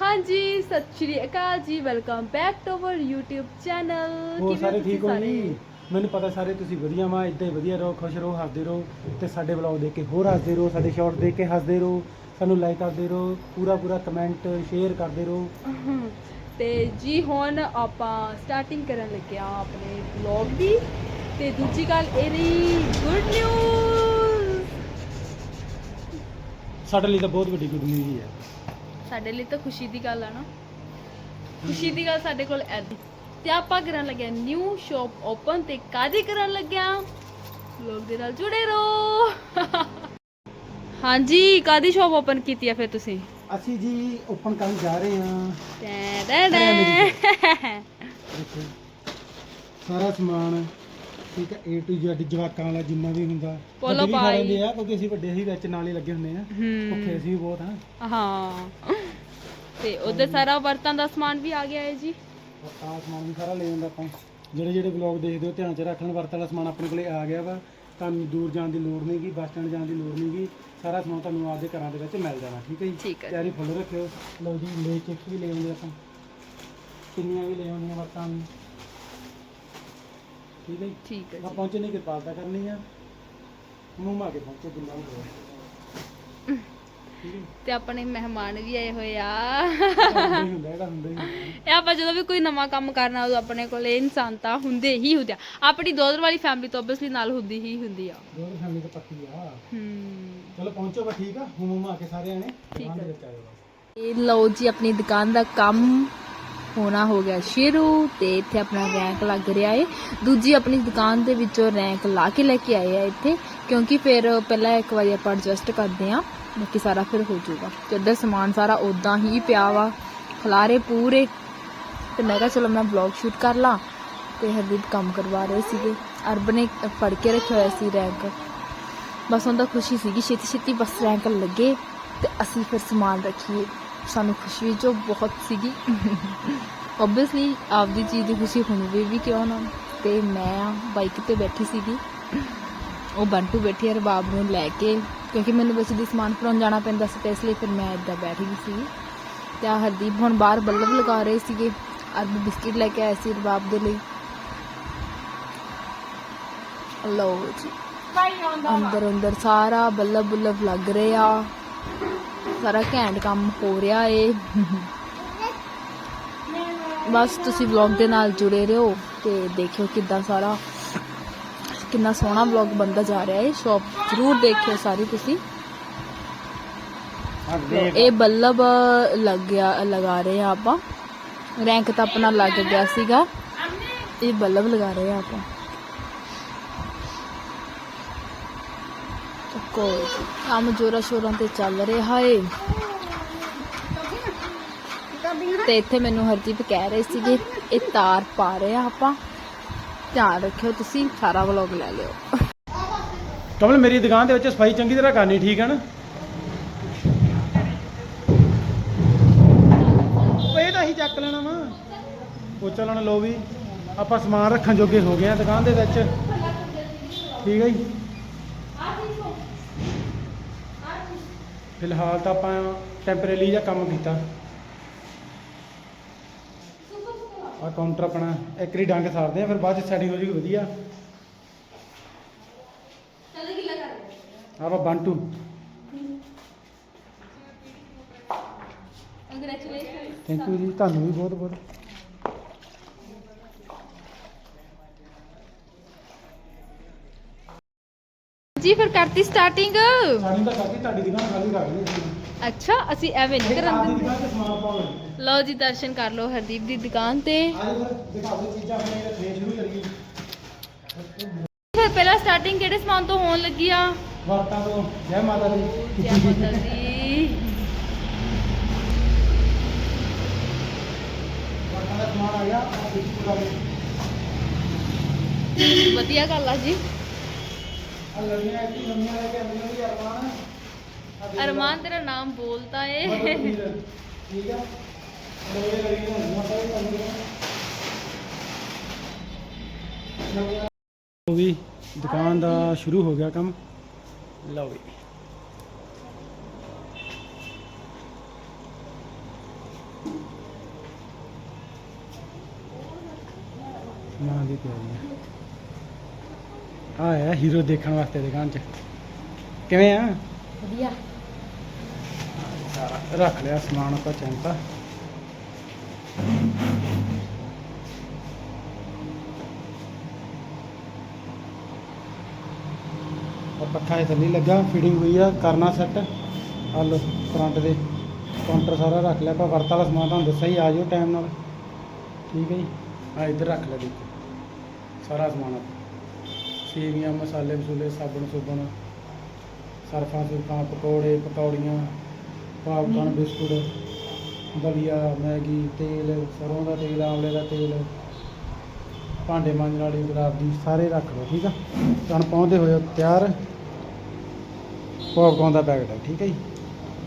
ਹਾਂਜੀ ਸਤਿ ਸ਼੍ਰੀ ਅਕਾਲ ਜੀ welcome back to our YouTube channel ਹੋਰ ਸਾਰੇ ਠੀਕ ਹੋ ਜੀ? ਮੈਨੂੰ ਪਤਾ ਸਾਰੇ ਤੁਸੀਂ ਵਧੀਆ ਵਾ ਇਦਾਂ ਹੀ ਵਧੀਆ ਰਹੋ ਖੁਸ਼ ਰਹੋ ਹੱਸਦੇ ਰਹੋ ਤੇ ਸਾਡੇ ਵਲੌਗ ਦੇਖ ਕੇ ਹੋਰ ਹੱਸਦੇ ਰਹੋ ਸਾਡੇ ਸ਼ਾਰਟ ਦੇਖ ਕੇ ਹੱਸਦੇ ਰਹੋ ਸਾਨੂੰ ਲਾਈਕ ਕਰਦੇ ਰਹੋ ਪੂਰਾ ਪੂਰਾ ਕਮੈਂਟ ਸ਼ੇਅਰ ਕਰਦੇ ਰਹੋ। ਤੇ ਜੀ ਹੁਣ ਆਪਾਂ ਸਟਾਰਟਿੰਗ ਕਰਨ ਲੱਗੇ ਆ ਆਪਣੇ ਵਲੌਗ ਦੀ। ਤੇ ਦੂਜੀ ਗੱਲ ਇਹ ਰਹੀ ਗੁੱਡ ਨਿਊਜ਼ ਸਾਡੇ ਲਈ ਤਾਂ ਬਹੁਤ ਵੱਡੀ ਗੁੱਡ ਨਿਊਜ਼ ਹੈ। ਸਾਡੇ ਲਈ ਤਾਂ ਖੁਸ਼ੀ ਦੀ ਗੱਲ ਆ ਨਾ। ਖੁਸ਼ੀ ਦੀ ਗੱਲ ਸਾਡੇ ਕੋਲ ਐਦੀ ਤੇ ਆਪਾਂ ਕਰਨ ਲੱਗੇ ਨਿਊ ਸ਼ਾਪ ਓਪਨ ਤੇ ਕਾਦੀ ਕਰਨ ਲੱਗਿਆ? ਲੋਕ ਦੇ ਨਾਲ ਜੁੜੇ ਰਹੋ। ਹਾਂਜੀ ਕਾਦੀ ਸ਼ਾਪ ਓਪਨ ਕੀਤੀ ਆ ਫਿਰ ਤੁਸੀਂ? ਅਸੀਂ ਜੀ ਓਪਨ ਕਰਨ ਜਾ ਰਹੇ ਹਾਂ। ਟੈ ਟੈ ਦੇਖੋ ਸਾਰਾ ਸਮਾਨ ਠੀਕ ਹੈ A to Z ਜਵਾਕਾਂ ਵਾਲਾ ਜਿੰਨਾ ਵੀ ਹੁੰਦਾ। ਪੋਲੋ ਵੱਡੇ ਵੀ ਖਾ ਪਾਈ। ਲੈਂਦੇ ਆ ਕਿਉਂਕਿ ਅਸੀਂ ਵੱਡੇ ਹੀ ਵਿੱਚ ਨਾਲ ਹੀ ਲੱਗੇ ਹੁੰਦੇ ਆ। ਭੁੱਖੇ ਅਸੀਂ ਵੀ ਬਹੁਤ ਹਾਂ ਹਾਂ। ਤੇ ਉਧਰ ਸਾਰਾ ਵਰਤਾਂ ਦਾ ਸਮਾਨ ਵੀ ਆ ਗਿਆ ਹੈ ਜੀ? ਆ ਸਮਾਨ ਵੀ ਸਾਰਾ ਲੈ ਜਾਂਦਾ ਆਪਾਂ। ਜਿਹੜੇ ਜਿਹੜੇ ਵਲੌਗ ਦੇਖਦੇ ਹੋ ਧਿਆਨ ਚ ਰੱਖਣ ਵਰਤ ਵਾਲਾ ਸਮਾਨ ਆਪਣੇ ਕੋਲੇ ਆ ਗਿਆ ਵਾ। ਤੁਹਾਨੂੰ ਦੂਰ ਜਾਣ ਦੀ ਲੋੜ ਨਹੀਂਗੀ ਬੱਸ ਸਟੈਂਡ ਜਾਣ ਦੀ ਲੋੜ ਨਹੀਂਗੀ ਸਾਰਾ ਸਮਾਨ ਤੁਹਾਨੂੰ ਆਪਦੇ ਘਰਾਂ ਦੇ ਵਿੱਚ ਮਿਲ ਜਾਣਾ ਠੀਕ ਹੈ ਜੀ? ਠੀਕ ਹੈ ਤਿਆਰੀ ਫੁੱਲ ਰੱਖਿਓ। ਲਓ ਜੀ ਲੈ ਚਿਪਸ ਵੀ ਲੈ ਆਉਂਦੇ ਆਪਾਂ? ਕਿੰਨੀਆਂ ਵੀ ਲੈ ਆਉਂਦੀਆਂ ਵਰਤਾਂ ਵੀ ਠੀਕ ਹੈ ਜੀ ਠੀਕ ਹੈ ਆਪਾਂ ਜੀ ਪਹੁੰਚੇ ਨਹੀਂ ਕਿਰਪਾਲਤਾ ਕਰਨੀ ਆ ਮੂੰਹ ਮਾ ਕੇ ਪਹੁੰਚੇ ਜਿੰਨਾ ਵੀ ਹੋਇਆ ਠੀਕ ਹੈ ਤੇ ਆਪਣੇ ਮਹਿਮਾਨ ਵੀ ਆਏ ਹੋਏ ਆ ਹੁੰਦਾ ਹੀ ਹੁੰਦਾ ਇਹਦਾ ਹੁੰਦਾ ਹੀ ਹੁੰਦਾ ਇਹ ਆਪਾਂ ਜਦੋਂ ਵੀ ਕੋਈ ਨਵਾਂ ਕੰਮ ਕਰਨਾ ਉਦੋਂ ਆਪਣੇ ਕੋਲ ਇਹ ਇਨਸਾਨ ਤਾਂ ਹੁੰਦੇ ਹੀ ਹੁੰਦੇ ਆ ਆਪਣੀ ਦੋਦਰ ਵਾਲੀ ਫੈਮਿਲੀ ਤੋਂ ਆਬਵੀਅਸਲੀ ਨਾਲ ਹੁੰਦੀ ਹੀ ਹੁੰਦੀ ਆ ਦੋ ਫੈਮਿਲੀ ਤਾਂ ਪੱਕੀ ਆ ਹੂੰ ਚਲੋ ਪਹੁੰਚੋ ਬਾ ਠੀਕ ਆ ਮੂੰਹ ਮੂੰਹ ਮਾ ਕੇ ਸਾਰੇ ਆਣੇ ਠੀਕ ਦੁਕਾਨ ਦੇ ਹੈ। ਵਿੱਚ ਆਇਓ ਬਸ। ਇਹ ਲਓ ਜੀ ਆਪਣੀ ਦੁਕਾਨ ਦਾ ਕੰਮ ਹੋਣਾ ਹੋ ਗਿਆ ਸ਼ੁਰੂ ਤੇ ਇੱਥੇ ਆਪਣਾ ਰੈਂਕ ਲੱਗ ਰਿਹਾ ਏ। ਦੂਜੀ ਆਪਣੀ ਦੁਕਾਨ ਦੇ ਵਿੱਚੋਂ ਰੈਂਕ ਲਾ ਕੇ ਲੈ ਕੇ ਆਏ ਆ ਇੱਥੇ, ਕਿਉਂਕਿ ਫਿਰ ਪਹਿਲਾਂ ਇੱਕ ਵਾਰੀ ਆਪਾਂ ਐਡਜਸਟ ਕਰਦੇ ਆ ਬਾਕੀ ਸਾਰਾ ਫਿਰ ਹੋ ਜਾਊਗਾ। ਤੇ ਇੱਧਰ ਸਮਾਨ ਸਾਰਾ ਉਦਾਂ ਹੀ ਪਿਆ ਵਾ, ਖਲਾਰੇ ਪੂਰੇ। ਤੇ ਮੈਂ ਕਿਹਾ ਚਲੋ ਮੈਂ ਵਲੌਗ ਸ਼ੂਟ ਕਰ ਲਾਂ ਤੇ ਹਰਦੀਪ ਕੰਮ ਕਰਵਾ ਰਹੇ ਸੀਗੇ। ਅਰਬ ਨੇ ਫੜ ਕੇ ਰੱਖਿਆ ਹੋਇਆ ਸੀ ਰੈਂਕ। ਬਸ ਉਹਦਾ ਖੁਸ਼ੀ ਸੀਗੀ ਛੇਤੀ ਛੇਤੀ ਬਸ ਰੈਂਕ ਲੱਗੇ ਤੇ ਅਸੀਂ ਫਿਰ ਸਮਾਨ ਰੱਖੀਏ। ਸਾਨੂੰ ਖੁਸ਼ੀ ਜੋ ਬਹੁਤ ਸੀਗੀ। ਆਬਵੀਅਸਲੀ ਆਪਦੀ ਚੀਜ਼ ਦੀ ਖੁਸ਼ੀ ਹੋਣੀ ਵੀ ਕਿਉਂ ਨਾ? ਤੇ ਮੈਂ ਬਾਈਕ ਤੇ ਬੈਠੀ ਸੀਗੀ। ਉਹ ਬੰਟੂ ਬੈਠੀ ਹੈ ਰਬਾਬ ਨੂੰ ਲੈ ਕੇ ਕਿਉਂਕਿ ਮੈਨੂੰ ਵਿੱਚ ਦੀ ਸਮਾਨ ਭਰਾਉਣ ਜਾਣਾ ਪੈਂਦਾ ਸੀ ਤੇ ਇਸ ਲਈ ਫਿਰ ਮੈਂ ਇੱਦਾਂ ਬੈਠ ਗਈ ਸੀ। ਤੇ ਆ ਹਰਦੀਪ ਹੁਣ ਬਾਹਰ ਬੱਲਬ ਲਗਾ ਰਹੇ ਸੀਗੇ। ਅਰਬ ਬਿਸਕਿਟ ਲੈ ਕੇ ਆਏ ਸੀ ਰਬਾਬ ਦੇ ਲਈ। ਲਓ ਜੀ। ਅੰਦਰ ਅੰਦਰ ਸਾਰਾ ਬੱਲਬ ਬੁੱਲਬ ਲੱਗ ਰਿਹਾ। ਸਾਰਾ ਘੈਂਟ ਕੰਮ ਹੋ ਰਿਹਾ ਏ। ਬਸ ਤੁਸੀਂ ਵਲੌਗ ਦੇ ਨਾਲ ਜੁੜੇ ਰਹੋ ਤੇ ਦੇਖਿਓ ਕਿੱਦਾਂ ਸਾਰਾ, ਕਿੰਨਾ ਸੋਹਣਾ ਵਲੌਗ ਬਣਦਾ ਜਾ ਰਿਹਾ ਏ। ਸ਼ਾਪ ਜ਼ਰੂਰ ਦੇਖਿਓ ਸਾਰੀ ਤੁਸੀਂ। ਇਹ ਬੱਲਬ ਲੱਗ ਗਿਆ, ਲਗਾ ਰਹੇ ਆ ਆਪਾਂ। ਰੈਂਕ ਤਾਂ ਆਪਣਾ ਲੱਗ ਗਿਆ ਸੀਗਾ। ਇਹ ਬੱਲਬ ਲਗਾ ਰਹੇ ਆ ਆਪਾਂ। ਤਾਂ ਕੰਮ ਜੋਰਾ ਸ਼ੋਰਾਂ ਤੇ ਚੱਲ ਰਿਹਾ ਏ। ਤੇ ਇੱਥੇ ਮੈਨੂੰ ਹਰਦੀਪ ਕਹਿ ਰਹੇ ਸੀਗੇ, ਇਹ ਤਾਰ ਪਾ ਰਹੇ ਆ ਆਪਾਂ। ਧਿਆਨ ਰੱਖਿਓ ਤੁਸੀਂ, ਸਾਰਾ ਵਲੌਗ ਲੈ ਲਿਓ। ਕਮਲ, ਮੇਰੀ ਦੁਕਾਨ ਦੇ ਵਿੱਚ ਸਫ਼ਾਈ ਚੰਗੀ ਤਰ੍ਹਾਂ ਕਰਨੀ, ਠੀਕ ਹੈ ਨਾ? ਉਹ ਤਾਂ ਹੀ ਚੱਕ ਲੈਣਾ ਵਾ। ਪੋਚਾ ਲਾਉਣਾ ਲੋ ਵੀ। ਆਪਾਂ ਸਮਾਨ ਰੱਖਣ ਜੋਗੇ ਹੋ ਗਏ ਆ ਦੁਕਾਨ ਦੇ ਵਿੱਚ। ਠੀਕ ਹੈ ਜੀ। ਫਿਲਹਾਲ ਤਾਂ ਆਪਾਂ ਟੈਂਪਰੇਰੀ ਜਿਹਾ ਕੰਮ ਕੀਤਾ। ਆ ਕਾਊਂਟਰ ਆਪਣਾ ਇੱਕ ਵਾਰੀ ਡੰਗ ਸਾਰਦੇ ਆ ਫਿਰ ਬਾਅਦ ਚ ਸੈਟਿੰਗ ਹੋ ਜੂਗੀ ਵਧੀਆ। ਆਪਾਂ ਬੰਟੂ ਥੈਂਕ ਯੂ ਜੀ ਤੁਹਾਨੂੰ ਵੀ ਬਹੁਤ ਬਹੁਤ ਜੀ ਫਿਰ ਕਰਤੀ ਸਟਾਰਟਿੰਗ ਸਾਡੀ ਤਾਂ ਕਾਫੀ ਤੁਹਾਡੀ ਦੁਕਾਨ ਖਾਲੀ ਕਰ ਲਈ। ਸੀ ਅੱਛਾ ਅਸੀਂ ਐਵੇਂ ਨਹੀਂ ਕਰਨ ਆਪਦੀ ਦਿੰਦੇ ਦੁਕਾਨ ਤੇ ਸਮਾਨ ਪਾਉਣ ਲਓ ਜੀ ਦਰਸ਼ਨ ਕਰ ਲਓ ਹਰਦੀਪ ਦੀ ਦੁਕਾਨ ਤੇ। ਆਜੋ ਫਿਰ ਦਿਖਾ ਦਿਓ ਚੀਜ਼ਾਂ ਆਪਣੇ ਫੇਰ ਸ਼ੁਰੂ ਕਰੀਏ। ਫਿਰ ਪਹਿਲਾਂ ਸਟਾਰਟਿੰਗ ਕਿਹੜੇ ਸਮਾਨ ਤੋਂ ਹੋਣ ਲੱਗੀ ਆ? ਵਰਤਾਂ ਤੋਂ ਜੈ ਮਾਤਾ ਦੀ। ਜੈ ਮਾਤਾ ਦੀ। ਵਰਤਾਂ ਦਾ ਸਮਾਨ ਆ ਗਿਆ ਆ ਵਿੱਚ ਪੂਰਾ ਵਧੀਆ ਗੱਲ ਆ ਜੀ। ਅਰਮਾਨ ਤੇਰਾ ਨਾਮ ਬੋਲਤਾ ਏ। ਠੀਕ ਆ। ਦੁਕਾਨ ਦਾ ਸ਼ੁਰੂ ਹੋ ਗਿਆ ਕੰਮ। ਲਓ ਵੀ ਮਾਂ ਦੀ ਪਿਆਰੀ ਆ ਆਇਆ ਹੀਰੋ ਦੇਖਣ ਵਾਸਤੇ ਦੁਕਾਨ 'ਚ। ਕਿਵੇਂ ਆ? ਵਧੀਆ। ਸਾਰਾ ਰੱਖ ਲਿਆ ਸਮਾਨ ਆਪਾਂ ਚੰਤਾ ਪੱਖਾ ਇਹ ਥੱਲੇ ਲੱਗਾ ਫੀਡਿੰਗ ਹੋਈ ਆ ਕਰਨਾ ਸੈੱਟ ਆ ਲੋ ਫਰੰਟ ਦੇ ਕਾਊਂਟਰ ਸਾਰਾ ਰੱਖ ਲਿਆ ਆਪਾਂ ਵਰਤ ਵਾਲਾ ਸਮਾਨ ਤੁਹਾਨੂੰ ਦੱਸਿਆ ਹੀ ਆ ਜਾਓ ਟਾਈਮ ਨਾਲ। ਠੀਕ ਹੈ ਜੀ। ਆ ਇੱਧਰ ਰੱਖ ਲਿਆ ਦੇਖੋ। ਸਾਰਾ ਸਮਾਨ ਆਪਾਂ। ਸੇਵੀਆਂ ਮਸਾਲੇ ਮਸੂਲੇ ਸਾਬਣ ਸੁਬਣ ਸਰਫਾਂ ਸੁਰਫਾਂ ਪਕੌੜੇ ਪਕੌੜੀਆਂ ਪਾਪਕਾਰਨ ਬਿਸਕੁਟ ਦਲੀਆ ਮੈਗੀ ਤੇਲ ਸਰੋਂ ਦਾ ਤੇਲ ਆਮਲੇ ਦਾ ਤੇਲ ਭਾਂਡੇ ਮਾਂਜਣ ਵਾਲੀ ਗੁਲਾਬ ਦੀ ਸਾਰੇ ਰੱਖ ਲਓ ਠੀਕ ਆ? ਤੁਹਾਨੂੰ ਪਹੁੰਚਦੇ ਹੋਏ ਤਿਆਰ। ਪੌਪਕੌਰਨ ਦਾ ਪੈਕਟ ਹੈ ਠੀਕ ਹੈ ਜੀ?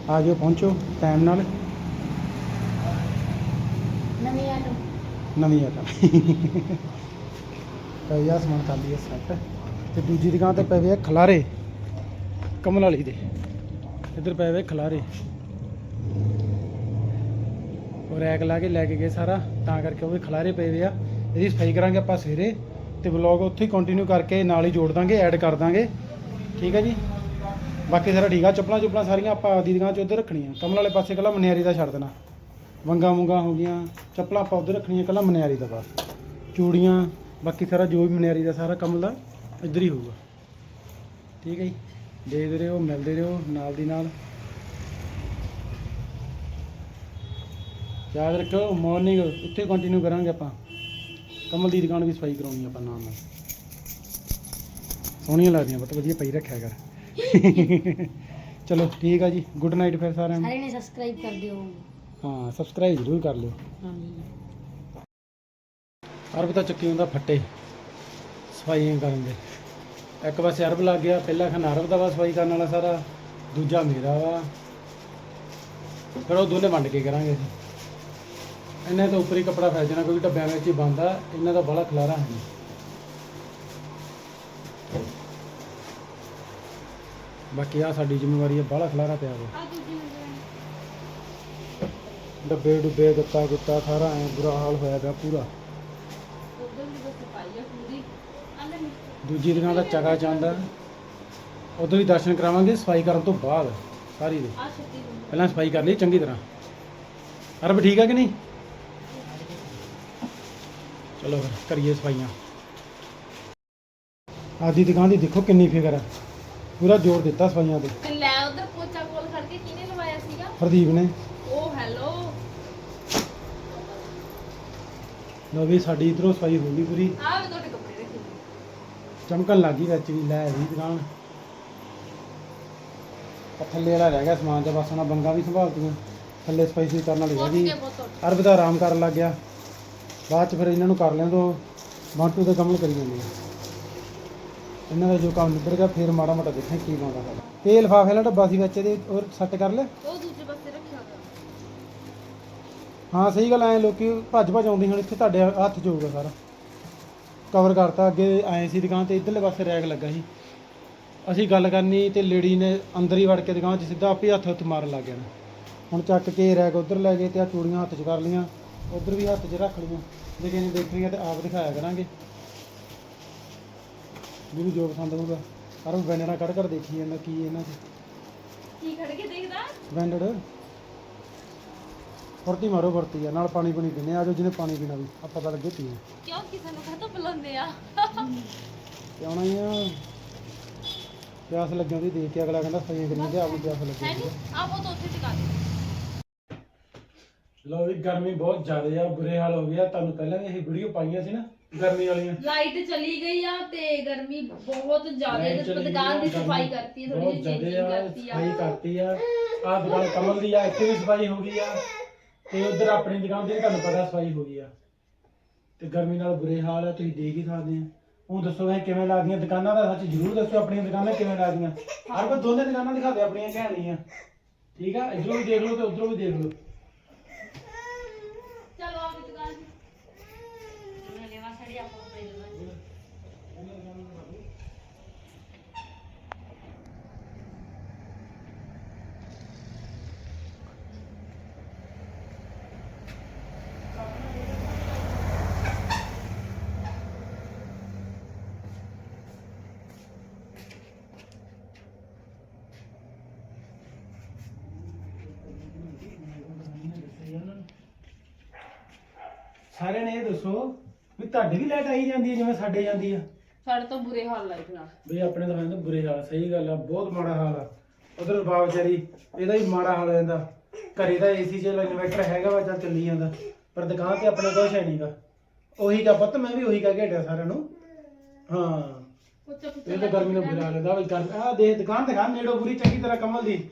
ਆ ਜਾਓ ਪਹੁੰਚੋ ਟਾਈਮ ਨਾਲ। ਨਵੀਂ ਆਟੋ ਨਵੀਂ ਆਟਮ ਤਾਂ ਇਹ ਸਮਾਨ ਕਰ ਲਈਏ ਸੈੱਟ ਤੇ ਦੂਜੀ ਦੁਕਾਨ ਤੇ ਪਏ ਹੋਏ ਆ ਖਲਾਰੇ, ਕਮਲ ਵਾਲੀ ਦੇ। ਇੱਧਰ ਪਏ ਹੋਏ ਖਲਾਰੇ। ਉਹ ਰੈਕ ਲਾ ਕੇ ਲੈ ਕੇ ਗਏ ਸਾਰਾ, ਤਾਂ ਕਰਕੇ ਉਹ ਵੀ ਖਲਾਰੇ ਪਏ ਹੋਏ ਆ। ਇਹਦੀ ਸਫ਼ਾਈ ਕਰਾਂਗੇ ਆਪਾਂ ਸਵੇਰੇ, ਤੇ ਵਲੌਗ ਉੱਥੇ ਹੀ ਕੰਟੀਨਿਊ ਕਰਕੇ ਨਾਲ ਹੀ ਜੋੜ ਦਾਂਗੇ ਐਡ ਕਰ ਦਾਂਗੇ। ਠੀਕ ਹੈ ਜੀ? ਬਾਕੀ ਸਾਰਾ ਠੀਕ ਆ, ਚੱਪਲਾਂ ਚੁੱਪਲਾਂ ਸਾਰੀਆਂ ਆਪਾਂ ਆਪਦੀ ਦੁਕਾਨ 'ਚ ਉੱਧਰ ਰੱਖਣੀਆਂ। ਕਮਲ ਵਾਲੇ ਪਾਸੇ ਕੱਲਾ ਮਨਿਆਰੀ ਦਾ ਛੱਡ ਦੇਣਾ। ਵੰਗਾ ਮੁੰਗਾ ਹੋ ਗਈਆਂ, ਚੱਪਲਾਂ ਆਪਾਂ ਉੱਧਰ ਰੱਖਣੀਆਂ, ਕੱਲਾ ਮਨਿਆਰੀ ਦਾ ਬਸ। ਚੂੜੀਆਂ ਬਾਕੀ ਸਾਰਾ ਜੋ ਵੀ ਮਨਿਆਰੀ ਦਾ ਸਾਰਾ ਕੰਮ ਦਾ ਇੱਧਰ ਹੀ ਹੋਊਗਾ। ਠੀਕ ਹੈ ਜੀ? ਦੇਖਦੇ ਰਹੋ ਮਿਲਦੇ ਰਹੋ ਨਾਲ ਦੀ ਨਾਲ। ਯਾਦ ਰੱਖੋ ਮਾਰਨਿੰਗ ਉੱਥੇ ਕੰਟੀਨਿਊ ਕਰਾਂਗੇ ਆਪਾਂ। ਕਮਲ ਦੀ ਦੁਕਾਨ ਵੀ ਸਫ਼ਾਈ ਕਰਾਉਣੀ ਆਪਾਂ ਨਾਲ ਨਾਲ। ਸੋਹਣੀਆਂ ਲੱਗਦੀਆਂ ਬਹੁਤ ਵਧੀਆ ਪਈ ਰੱਖਿਆ ਕਰ। ਚਲੋ ਠੀਕ ਆ ਜੀ। ਗੁੱਡ ਨਾਈਟ ਫਿਰ ਸਾਰਿਆਂ ਨੂੰ। ਸਾਰੇ ਨੇ ਸਬਸਕ੍ਰਾਈਬ ਕਰ ਦਿਓ। ਹਾਂ ਸਬਸਕ੍ਰਾਈਬ ਜ਼ਰੂਰ ਕਰ ਲਿਓ। ਹਾਂਜੀ। ਅਰਬ ਤਾਂ ਚੱਕੀ ਹੁੰਦਾ ਫੱਟੇ। ਸਫਾਈਆਂ ਕਰਨ ਦੇ ਇੱਕ ਪਾਸੇ ਅਰਬ ਲੱਗ ਗਿਆ ਪਹਿਲਾ ਖਾਨ ਅਰਬ ਦਾ ਵਾ ਸਫ਼ਾਈ ਕਰਨ ਵਾਲਾ ਸਾਰਾ। ਦੂਜਾ ਮੇਰਾ ਵਾ। ਫਿਰ ਉਹ ਦੋਨੇ ਵੰਡ ਕੇ ਕਰਾਂਗੇ ਅਸੀਂ। ਇਹਨਾਂ ਤੋਂ ਉੱਪਰ ਹੀ ਕੱਪੜਾ ਫੈਲ ਜਾਣਾ ਕਿਉਂਕਿ ਡੱਬਿਆਂ ਵਿੱਚ ਹੀ ਬੰਦਾ ਇਹਨਾਂ ਦਾ ਬੜਾ ਖਲਾਰਾ ਹੈ। ਬਾਕੀ ਆ ਸਾਡੀ ਜ਼ਿੰਮੇਵਾਰੀ ਹੈ ਬਾਹਲਾ ਖਲਾਰਾ ਪਿਆ ਵਾ। ਡੱਬੇ ਡੁੱਬੇ ਗੱਤਾ ਗੁੱਤਾ ਸਾਰਾ ਐ ਬੁਰਾ ਹਾਲ ਹੋਇਆ ਪਿਆ ਪੂਰਾ। ਦੂਜੀ ਦਿਨਾਂ ਦਾ ਚਗਾ ਜਾਂਦਾ ਉਦੋਂ ਵੀ ਦਰਸ਼ਨ ਕਰਾਵਾਂਗੇ ਸਫ਼ਾਈ ਕਰਨ ਤੋਂ ਬਾਅਦ ਸਾਰੀ ਦੇ। ਪਹਿਲਾਂ ਸਫ਼ਾਈ ਕਰ ਲਈ ਚੰਗੀ ਤਰ੍ਹਾਂ। ਅਰਬ ਠੀਕ ਆ ਕਿ ਨਹੀਂ? ਚਲੋ ਫਿਰ ਕਰੀਏ ਸਫਾਈਆਂ। ਆਦੀ ਦੁਕਾਨ ਦੀ ਦੇਖੋ ਕਿੰਨੀ ਫਿਕਰ ਹੈ। ਪੂਰਾ ਜ਼ੋਰ ਦਿੱਤਾ ਸਫਾਈਆਂ ਤੇ। ਤੇ ਲੈ ਉਧਰ ਪੋਚਾ ਕੋਲ ਖੜ ਕੇ ਕਿਹਨੇ ਲਵਾਇਆ ਸੀਗਾ? ਹਰਦੀਪ ਨੇ ਉਹ ਹੈਲੋ ਲੋ ਵੀ ਸਾਡੀ ਇਧਰੋਂ ਸਫ਼ਾਈ ਹੋ ਗਈ ਪੂਰੀ। ਆਹ ਵੀ ਤੁਹਾਡੇ ਕੱਪੜੇ ਰੱਖੇ। ਚਮਕਣ ਲੱਗੀ ਵਿੱਚ ਵੀ ਲੈ ਵੀ ਦੁਕਾਨ। ਆਹ ਥੱਲੇ ਵਾਲਾ ਰਹਿ ਗਿਆ ਸਮਾਨ ਤੇ ਬਸ ਉਹਨਾਂ ਬੰਗਾ ਵੀ ਸੰਭਾਲਤੀਆਂ। ਥੱਲੇ ਸਫ਼ਾਈ ਸੁਈ ਕਰਨ ਵਾਲੀ ਹੈਗੀ। ਅਰਬ ਦਾ ਆਰਾਮ ਕਰਨ ਲੱਗ ਗਿਆ। ਬਾਅਦ ਚ ਫਿਰ ਇਹਨਾਂ ਨੂੰ ਕਰ ਲੈਣ ਤੋਂ ਬਾਂਟੂ ਦੇ ਕਮਲ ਕਰੀ ਜਾਂਦੇ ਆ। ਇਹਨਾਂ ਦਾ ਜੋ ਕੰਮ ਨਿਬੜ ਗਿਆ ਫਿਰ ਮਾੜਾ ਮੋਟਾ ਦੇਖਾਂ ਕੀ ਬਣਦਾ। ਸਾਡਾ ਤੇ ਲਿਫਾਫੇ ਵਾਲਾ ਡੱਬਾ ਸੀ ਵਿੱਚ ਇਹਦੇ ਔਰ ਸੈੱਟ ਕਰ ਉਹ ਦੂਜੇ ਪਾਸੇ ਰੱਖਿਆ ਹੋਇਆ ਹਾਂ ਸਹੀ ਗੱਲ ਐ ਲੋਕੀ ਭੱਜ ਭੱਜ ਆਉਂਦੇ ਹੁਣ ਇੱਥੇ ਤੁਹਾਡੇ ਹੱਥ 'ਚ ਹੋਊਗਾ ਸਾਰਾ। ਕਵਰ ਕਰਤਾ ਅੱਗੇ ਆਏ ਸੀ ਦੁਕਾਨ ਤੇ ਇਧਰਲੇ ਪਾਸੇ ਰੈਕ ਲੱਗਾ ਸੀ। ਅਸੀਂ ਗੱਲ ਕਰਨੀ ਤੇ ਲੇਡੀ ਨੇ ਅੰਦਰ ਹੀ ਵੜ ਕੇ ਦੁਕਾਨ 'ਚ ਸਿੱਧਾ ਆਪੇ ਹੱਥ ਹੱਥ ਮਾਰਨ ਲੱਗ ਜਾਣਾ ਹੁਣ ਚੱਕ ਕੇ ਰੈਕ ਉਧਰ ਲੈ ਗਏ ਤੇ ਆ ਚੂੜੀਆਂ ਹੱਥ 'ਚ ਕਰ ਲੀਆਂ ਉਧਰ ਵੀ ਹੱਥ 'ਚ ਰੱਖ ਲਈਆਂ। ਜੇ ਕਿਸੇ ਨੇ ਦੇਖਣੀਆਂ ਤੇ ਆਪ ਦਿਖਾਇਆ ਕਰਾਂਗੇ। ਜਿਹਨੂੰ ਜੋ ਪਸੰਦ ਹੋਊਗਾ। ਪਰ ਬੈਨਰਾਂ ਕੱਢ ਕੱਢ ਦੇਖੀ ਜਾਂਦਾ ਕੀ ਇਹਨਾਂ 'ਚ। ਕੀ ਖੜ ਕੇ ਦੇਖਦਾ? ਬੈਂਡਡ ਫੁਰਤੀ ਮਾਰੋ ਵਰਤੀ ਆ ਨਾਲ ਪਾਣੀ ਪੂਣੀ ਪੀਨੇ ਆ ਜੋ ਜਿਹਨੇ ਪਾਣੀ ਪੀਣਾ ਵੀ ਆ ਪਤਾ ਲੱਗੇ ਪੀਏ। ਕਿਉਂ ਕਿਸੇ ਨੂੰ ਕਹਤੋਂ ਬੁਲਾਉਂਦੇ ਆ? ਤੇ ਆਉਣਾ ਹੀ ਆ। ਪਿਆਸ ਲੱਗਣ ਦੀ ਦੇਖ ਕੇ ਅਗਲਾ ਕਹਿੰਦਾ ਸਫਾਈਆਂ ਕਰੀਆਂ ਤੇ ਆਪ ਨੂੰ ਪਿਆਸ ਹੈ ਲੱਗੀ ਨਹੀਂ? ਆਪ ਉਹ ਤਾਂ ਉੱਥੇ ਟਿਕਾ ਦੇ ਲੋ ਵੀ ਗਰਮੀ ਬਹੁਤ ਜ਼ਿਆਦਾ ਆ ਬੁਰੇ ਹਾਲ ਹੋ ਗਿਆ ਤੁਹਾਨੂੰ ਪਹਿਲਾਂ ਵੀ ਇਹ ਵੀਡੀਓ ਪਾਈਆਂ ਸੀ ਨਾ ਗਰਮੀ ਵਾਲੀਆਂ। ਲਾਈਟ ਚਲੀ ਗਈ ਆ ਤੇ ਗਰਮੀ ਬਹੁਤ ਜ਼ਿਆਦਾ ਹੈ। ਤੇ ਦੁਕਾਨ ਦੀ ਸਫ਼ਾਈ ਕਰਤੀ ਹੈ ਥੋੜੀ ਜਿਹੀ ਚੇਂਜਿੰਗ ਸਫ਼ਾਈ ਕਰਤੀ ਆ। ਆ ਦੁਕਾਨ ਕਮਲ ਦੀ ਆ ਇੱਥੇ ਵੀ ਸਫ਼ਾਈ ਹੋ ਗਈ ਆ। ਤੇ ਉਧਰ ਆਪਣੀ ਦੁਕਾਨ ਤੇ ਤੁਹਾਨੂੰ ਪਤਾ ਸਫ਼ਾਈ ਹੋ ਗਈ ਆ। ਤੇ ਗਰਮੀ ਨਾਲ ਬੁਰੇ ਹਾਲ ਆ, ਤੁਸੀਂ ਦੇਖ ਹੀ ਸਕਦੇ ਆ। ਉਹ ਦੱਸੋ ਇਹ ਕਿਵੇਂ ਲੱਗਦੀਆਂ? ਦੁਕਾਨਾਂ ਦਾ ਸੱਚ ਜ਼ਰੂਰ ਦੱਸੋ ਆਪਣੀਆਂ ਦੁਕਾਨਾਂ ਕਿਵੇਂ ਲੱਗਦੀਆਂ? ਹਰ ਕੋਈ ਦੋਨੇ ਦੁਕਾਨਾਂ ਦਿਖਾ ਦੇ, ਆਪਣੀਆਂ ਕਹਾਣੀਆਂ ਠੀਕ ਆ, ਇਧਰੋਂ ਵੀ ਦੇਖ ਲਓ ਤੇ ਉਧਰੋਂ ਵੀ ਦੇਖ ਲਓ ਚਲੋ ਆਪਣੀ ਦੁਕਾਨ ਮੈਂ ਲੈਵਾ ਸੜੀ ਆਪਾਂ ਪੇ ਦੇ ਸਾਰਿਆਂ ਨੇ ਇਹ ਦੱਸੋ ਵੀ ਤੁਹਾਡੀ ਵੀ ਲਾਈਟ ਆਈ ਜਾਂਦੀ ਹੈ ਜਿਵੇਂ ਸਾਡੇ ਜਾਂਦੀ ਆ? ਸਾਡੇ ਤਾਂ ਬੁਰੇ ਹਾਲ ਲਾਈਟ ਨਾਲ। ਬਈ ਆਪਣੇ ਤਾਂ ਕਹਿੰਦੇ ਬੁਰੇ ਹਾਲ ਸਹੀ ਗੱਲ ਆ ਬਹੁਤ ਮਾੜਾ ਹਾਲ ਆ। ਉਧਰ ਬਾਬ ਵਿਚਾਰੀ ਇਹਦਾ ਹੀ ਮਾੜਾ ਹਾਲ ਜਾਂਦਾ। ਘਰੇ ਤਾਂ ਏਸੀ ਚ ਇਨਵਰਟਰ ਹੈਗਾ ਵਾ ਚੱਲ ਚੱਲੀ ਜਾਂਦਾ ਪਰ ਦੁਕਾਨ ਤੇ ਆਪਣੇ ਕੋਲ ਹੈ ਨਹੀਂਗਾ ਉਹੀ ਕਾ ਪੁੱਤ ਮੈਂ ਵੀ ਉਹੀ ਕਾ ਘੇਟਿਆ ਸਾਰਿਆਂ ਨੂੰ। ਹਾਂ। ਪੁੱਛੋ ਇਹ ਤਾਂ ਗਰਮੀ ਨੂੰ ਬੁਲਾ ਲੈਂਦਾ ਬਈ ਕਰ ਆ ਦੇ ਦੁਕਾਨ ਦਿਖਾ ਨੇੜੋ ਪੂਰੀ ਚੰਗੀ ਤਰ੍ਹਾਂ ਕਮਲ ਦੀ।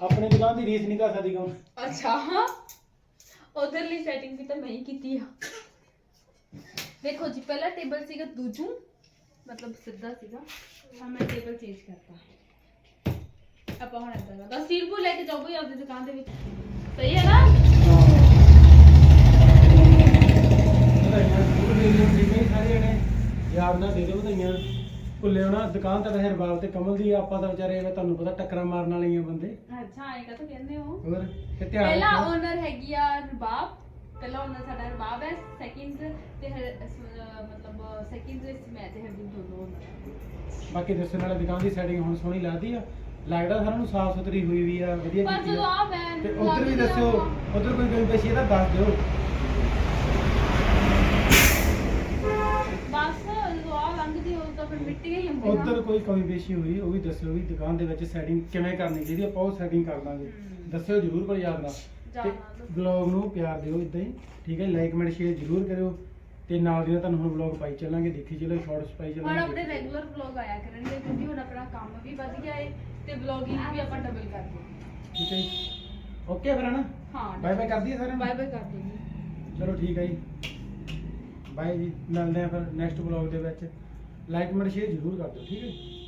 ਆਪਣੀ ਦੁਕਾਨ ਦੀ ਰੀਸ ਨਹੀਂ ਕਰ ਸਕਦੀ ਕੌਣ ਅੱਛਾ। ਉਧਰਲੀ ਸੈਟਿੰਗ ਵੀ ਤਾਂ ਮੈਂ ਹੀ ਕੀਤੀ ਆ। ਦੇਖੋ ਜੀ, ਪਹਿਲਾ ਟੇਬਲ ਸੀਗਾ ਦੂਜੂ, ਮਤਲਬ ਸਿੱਧਾ ਸੀਗਾ। ਹਾਂ ਮੈਂ ਟੇਬਲ ਚੇਂਜ ਕਰਤਾ। ਆਪਾਂ ਹੁਣ ਏਦਾਂ ਕਰਦਾ। ਸਟੀਲ ਬੂ ਲੈ ਕੇ ਜਾਓ ਬਈ ਆਪਣੀ ਦੁਕਾਨ ਦੇ ਵਿੱਚ। ਸਹੀ ਹੈ ਨਾ? ਯਾਰ ਨਾ ਦੇ ਦਿਓ ਵਧਾਈਆਂ। ਭੁੱਲੇ ਹੋਣਾ ਦੁਕਾਨ ਤਾਂ ਵੈਸੇ ਰਬਾਬ ਤੇ ਕਮਲ ਦੀ ਆ, ਆਪਾਂ ਤਾਂ ਵਿਚਾਰੇ ਐਵੇਂ ਤੁਹਾਨੂੰ ਪਤਾ ਟੱਕਰਾਂ ਮਾਰਨ ਵਾਲੇ ਹੀ ਆ ਬੰਦੇ। ਅੱਛਾ ਐਂ ਕਾ ਕਹਿੰਦੇ ਹੋ? ਹੋਰ ਤੇ ਧਿਆਨ ਪਹਿਲਾ। ਓਨਰ ਹੈਗੀ ਆ ਰਬਾਬ ਪਹਿਲਾ ਓਨਰ ਸਾਡਾ ਰਬਾਬ ਹੈ ਸੈਕਿੰਡ ਤੇ ਹਰ- ਅਹ ਮਤਲਬ ਸੈਕਿੰਡ ਇਸ ਮੈਂ ਤੇ ਹਰਦੀਪ ਦੋਨੋਂ owner ਆ। ਬਾਕੀ ਦੱਸਣ ਵਾਲੇ ਦੁਕਾਨ ਦੀ ਸੈਟਿੰਗ ਹੁਣ ਸੋਹਣੀ ਲੱਗਦੀ ਆ। ਲੱਗਦਾ ਸਾਰਿਆਂ ਨੂੰ ਸਾਫ਼ ਸੁਥਰੀ ਹੋਈ ਵੀ ਆ ਵਧੀਆ ਪਰ ਕੀਤੀ ਜਦੋਂ ਆ ਆ ਮੈਂ ਤੇ ਉਧਰ ਵੀ ਦੱਸਿਓ ਉਧਰ ਕੋਈ ਕਮੀ ਪੇਸ਼ੀ ਇਹਦਾ ਦੱਸ ਦਿਓ ਬਸ ਜਦੋਂ ਆ ਲੰਘਦੀ ਉਹ ਤਾਂ ਫਿਰ ਮਿੱਟੀ ਹੀ ਹੁੰਦੀ ਨਾ ਉਧਰ ਕੋਈ ਕਮੀ ਪੇਸ਼ੀ ਹੋਈ ਉਹ ਵੀ ਦੱਸਿਓ ਵੀ ਦੁਕਾਨ ਦੇ ਵਿੱਚ ਸੈਟਿੰਗ ਕਿਵੇਂ ਕਰਨੀ ਚਾਹੀਦੀ ਆਪਾਂ ਉਹ ਸੈਟਿੰਗ ਕਰ ਦਾਂਗੇ। ਹਮ। ਦੱਸਿਓ ਜਰੂਰ ਪਰ ਯਾਦ ਨਾਲ। ਤੇ। ਬਲੌਗ ਨੂੰ ਪਿਆਰ ਦਿਓ ਇਦਾਂ ਹੀ ਠੀਕ ਹੈ ਲਾਈਕ ਕਮੈਂਟ ਸ਼ੇਅਰ ਜਰੂਰ ਕਰਿਓ। ਤੇ ਨਾਲ ਦੀ ਨਾਲ ਤੁਹਾਨੂੰ ਹੁਣ ਬਲੌਗ ਪਾਈ ਚੱਲਾਂਗੇ ਦੇਖੀ ਚੱਲੋ ਸ਼ਾਰਟਸ ਪਾਈ ਹੁਣ ਚੱਲਾਂਗੇ ਆਪਣੇ ਰੈਗੂਲਰ ਵਲੌਗ ਆਇਆ ਕਰਨਗੇ ਕਿਉਂਕਿ ਹੁਣ ਆਪਣਾ ਕੰਮ ਵੀ ਵਧ ਗਿਆ ਏ ਤੇ ਵਲੌਗਿੰਗ ਵੀ ਆਪਾਂ ਡਬਲ ਕਰ ਦਿੱਤੀ ਠੀਕ ਹੈ ਓਕੇ ਫਿਰ ਹਨਾ? ਹਾਂ ਬਾਏ ਬਾਏ ਕਰ ਦਈਏ ਸਾਰਿਆਂ ਨੂੰ? ਬਾਏ ਬਾਏ ਕਰ ਦੂੰਗੀ ਚਲੋ ਠੀਕ ਹੈ ਜੀ। ਬਾਏ ਜੀ। ਮਿਲਦੇ ਆ ਫਿਰ ਨੈਕਸਟ ਬਲੌਗ ਦੇ ਵਿੱਚ। ਲਾਈਕ ਕਮੈਂਟ ਸ਼ੇਅਰ ਜਰੂਰ ਕਰ ਦਿਓ ਠੀਕ ਹੈ ਜੀ?